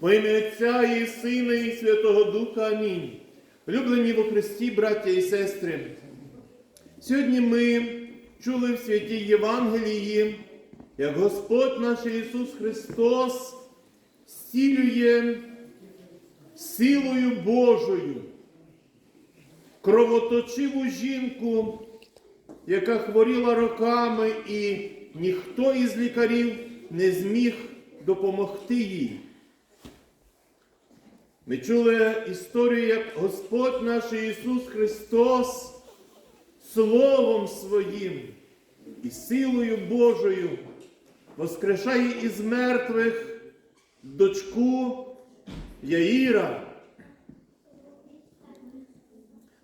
Во ім'я Отця і Сина, і Святого Духа. Амінь. Улюблені во Христі, браття і сестри. Сьогодні ми чули в святій Євангелії, як Господь наш Ісус Христос зцілює силою Божою кровоточиву жінку, яка хворіла роками, і ніхто із лікарів не зміг допомогти їй. Ми чули історію, як Господь наш Ісус Христос Словом Своїм і силою Божою воскрешає із мертвих дочку Яїра.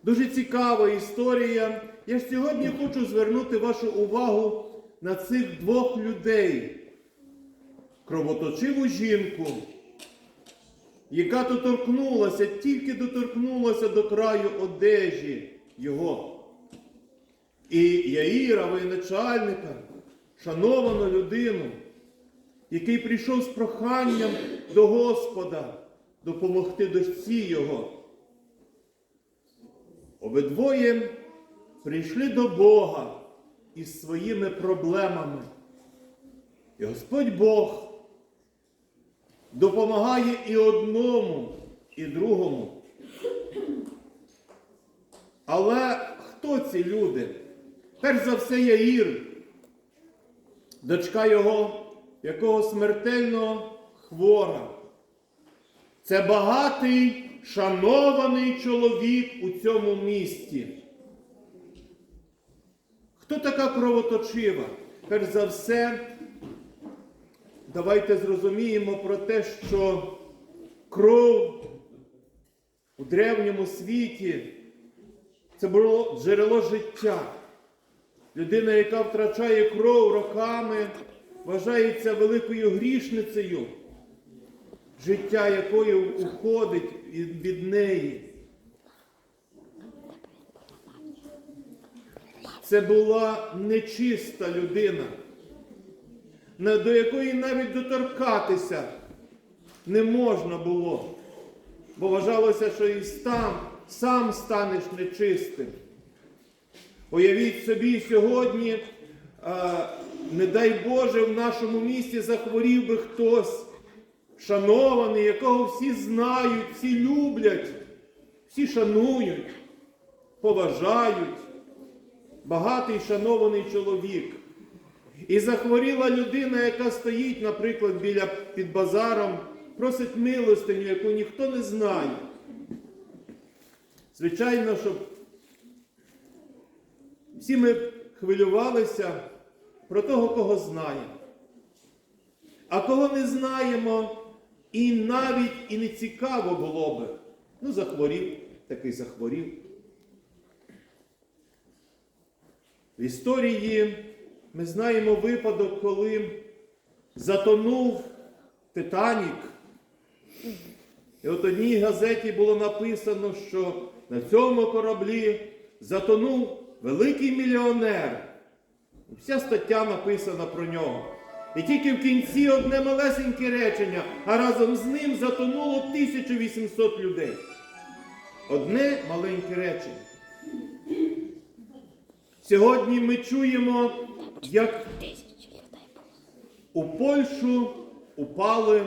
Дуже цікава історія. Я ж сьогодні хочу звернути вашу увагу на цих двох людей. Кровоточиву жінку, яка доторкнулася, тільки доторкнулася до краю одежі його. І Яїра, воєначальника, шановану людину, який прийшов з проханням до Господа допомогти дочці його. Обидвоє прийшли до Бога із своїми проблемами. І Господь Бог допомагає і одному, і другому. Але хто ці люди? Перш за все Яїр, дочка його, якого смертельно хвора. Це багатий, шанований чоловік у цьому місті. Хто така кровоточива? Перш за все, давайте зрозуміємо про те, що кров у древньому світі це було джерело життя. Людина, яка втрачає кров роками, вважається великою грішницею, життя якої уходить від неї. Це була нечиста людина, на- до якої навіть доторкатися не можна було, бо вважалося, що і сам, сам станеш нечистим. Уявіть собі, сьогодні, не дай Боже, в нашому місті захворів би хтось шанований, якого всі знають, всі люблять, всі шанують, поважають. Багатий шанований чоловік. І захворіла людина, яка стоїть, наприклад, біля під базаром, просить милостиню, яку ніхто не знає. Звичайно, щоб всі ми хвилювалися про того, кого знаємо. А кого не знаємо, і навіть і не цікаво було би. Ну, захворів, такий захворів. В історії ми знаємо випадок, коли затонув Титанік. І от одній газеті було написано, що на цьому кораблі затонув великий мільйонер. Вся стаття написана про нього. І тільки в кінці одне малесеньке речення, а разом з ним затонуло 1800 людей. Одне маленьке речення. Сьогодні ми чуємо, як у Польщу упали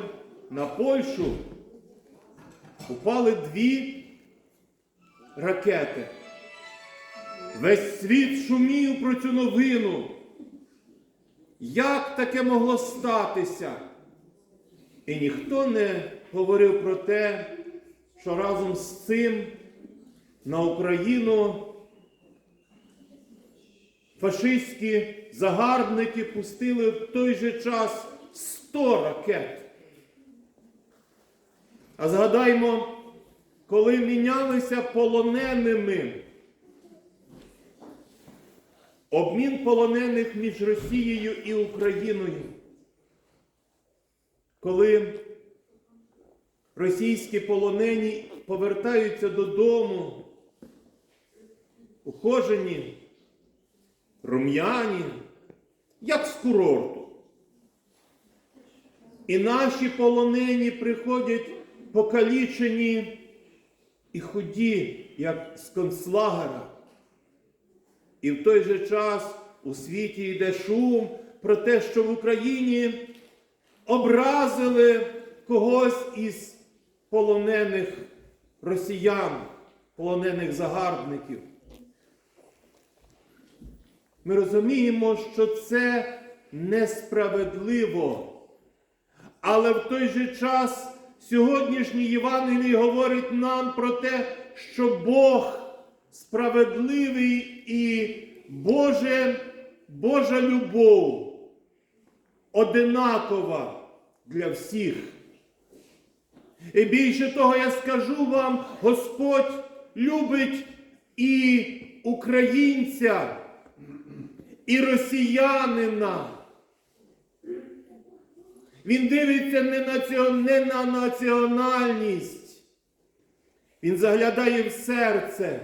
на Польщу, упали дві ракети. Весь світ шумів про цю новину. Як таке могло статися? І ніхто не говорив про те, що разом з цим на Україну фашистські загарбники пустили в той же час 100 ракет. А згадаймо, коли мінялися полоненими, обмін полонених між Росією і Україною, коли російські полонені повертаються додому, ухожені, рум'яні, як з курорту. І наші полонені приходять покалічені і худі, як з концлагера. І в той же час у світі йде шум про те, що в Україні образили когось із полонених росіян, полонених загарбників. Ми розуміємо, що це несправедливо. Але в той же час сьогоднішній Євангелій говорить нам про те, що Бог справедливий і Боже, Божа любов одинакова для всіх. І більше того, я скажу вам, Господь любить і українця, і росіянина. Він дивиться не на, ціо- не на національність. Він заглядає в серце.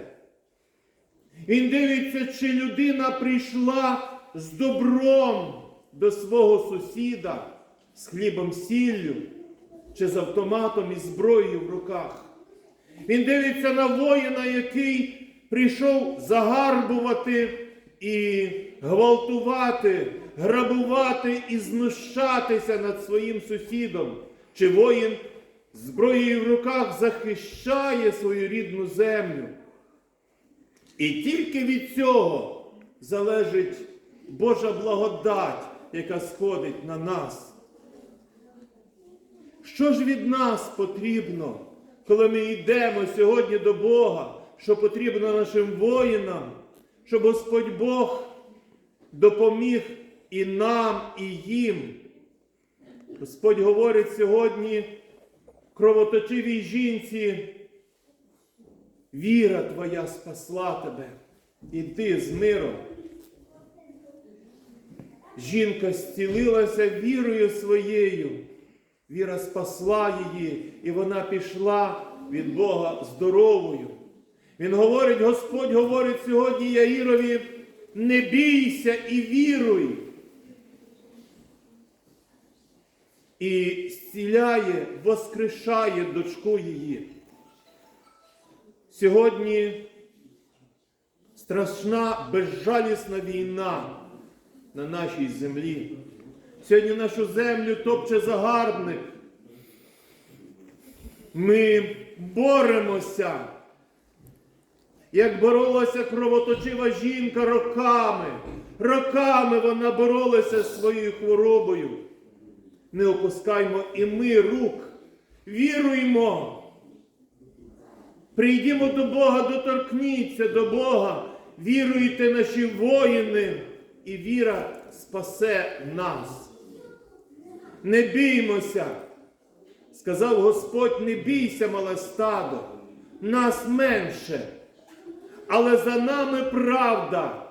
Він дивиться, чи людина прийшла з добром до свого сусіда, з хлібом сіллю, чи з автоматом і зброєю в руках. Він дивиться на воїна, який прийшов загарбувати і гвалтувати, грабувати і знущатися над своїм сусідом. Чи воїн зброєю в руках захищає свою рідну землю. І тільки від цього залежить Божа благодать, яка сходить на нас. Що ж від нас потрібно, коли ми йдемо сьогодні до Бога, що потрібно нашим воїнам, щоб Господь Бог допоміг і нам, і їм. Господь говорить сьогодні кровоточивій жінці, віра твоя спасла тебе, іди з миром. Жінка зцілилася вірою своєю. Віра спасла її, і вона пішла від Бога здоровою. Він говорить, Господь говорить сьогодні Яїрові, не бійся і віруй. І зціляє, воскрешає дочку її. Сьогодні страшна безжалісна війна на нашій землі. Сьогодні нашу землю топче загарбник. Ми боремося, як боролася кровоточива жінка роками. Роками вона боролася з своєю хворобою. Не опускаймо і ми рук. Віруймо. Прийдімо до Бога, доторкніться до Бога. Віруйте наші воїни, і віра спасе нас. Не біймося. Сказав Господь, не бійся, мале стадо, нас менше. Але за нами правда,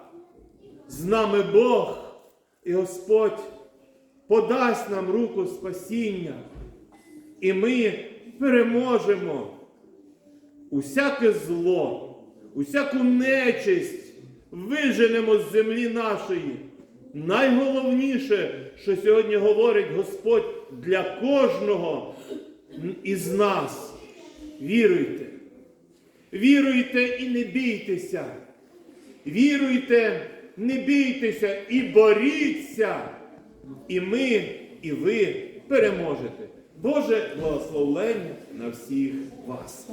з нами Бог, і Господь подасть нам руку спасіння, і ми переможемо усяке зло, усяку нечисть виженемо з землі нашої. Найголовніше, що сьогодні говорить Господь для кожного із нас. Віруйте. Віруйте і не бійтеся. Віруйте, не бійтеся і боріться. І ми, і ви переможете. Боже благословення на всіх вас.